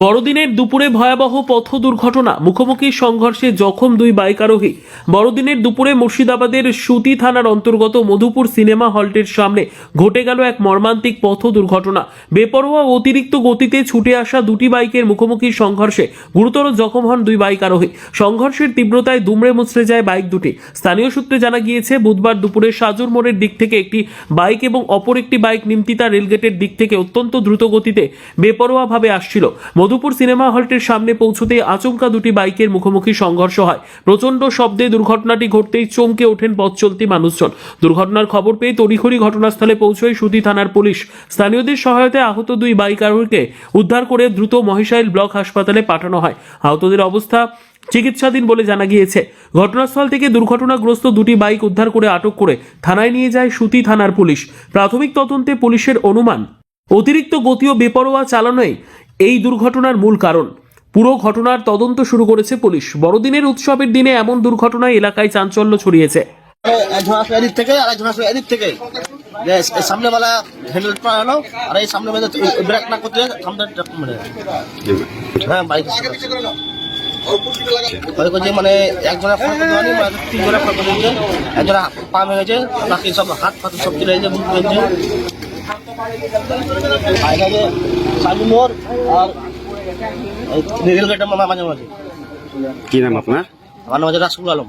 বড়দিনের দুপুরে ভয়াবহ পথ দুর্ঘটনা। মুখোমুখি সংঘর্ষে জখম দুই বাইক আরোহী। বড়দিনের দুপুরে মুর্শিদাবাদের সুতি থানার অন্তর্গত মধুপুর সিনেমা হলটির সামনে ঘটে গেল এক মর্মান্তিক পথ দুর্ঘটনা। বেপরোয়া অতিরিক্ত গতিতে ছুটে আসা দুটি বাইকের মুখোমুখি সংঘর্ষে গুরুতর জখম হন দুই বাইক আরোহী। সংঘর্ষের তীব্রতায় দুমড়ে মুচড়ে যায় বাইক দুটি। স্থানীয় সূত্রে জানা গিয়েছে, বুধবার দুপুরে সাজুর মোড়ের দিক থেকে একটি বাইক এবং অপর একটি বাইক নিমতিতা রেলগেটের দিক থেকে অত্যন্ত দ্রুত গতিতে বেপরোয়াভাবে আসছিল। মধুপুর সিনেমা হলটির সামনে পৌঁছতে আচমকা দুটি বাইকের মুখোমুখি সংঘর্ষ হয়। প্রচণ্ড শব্দে দুর্ঘটনাটি ঘটতেই চমকে ওঠেন পথ চলতি মানুষজন। দুর্ঘটনার খবর পেয়ে তড়িঘড়ি ঘটনাস্থলে পৌঁছয় সুতি থানার পুলিশ। স্থানীয়দের সহায়তায় আহত দুই বাইক আরোহীকে উদ্ধার করে দ্রুত মহিষাইল ব্লক হাসপাতালে পাঠানো হয়। আহতদের অবস্থা চিকিৎসাধীন বলে জানা গিয়েছে। ঘটনাস্থল থেকে দুর্ঘটনাগ্রস্ত দুটি বাইক উদ্ধার করে আটক করে থানায় নিয়ে যায় সুতি থানার পুলিশ। প্রাথমিক তদন্তে পুলিশের অনুমান, অতিরিক্ত গতি ও বেপরোয়া চালানোই এই দুর্ঘটনার মূল কারণ। পুরো ঘটনার তদন্ত শুরু করেছে পুলিশ। বড়দিনের উৎসবের দিনে এমন দুর্ঘটনায় এলাকায় চাঞ্চল্য ছড়িয়েছে। থেকে হ্যান্ডেল আর এই সামনে না করতে মেরে হ্যাঁ মানে মানে তিনজনের বাকি সব হাত ফাত সব চলে মোড় আর রেলগেটের মাঝে মাঝে। কি নাম আপনার? আমার নাম হচ্ছে রাসুল আলম।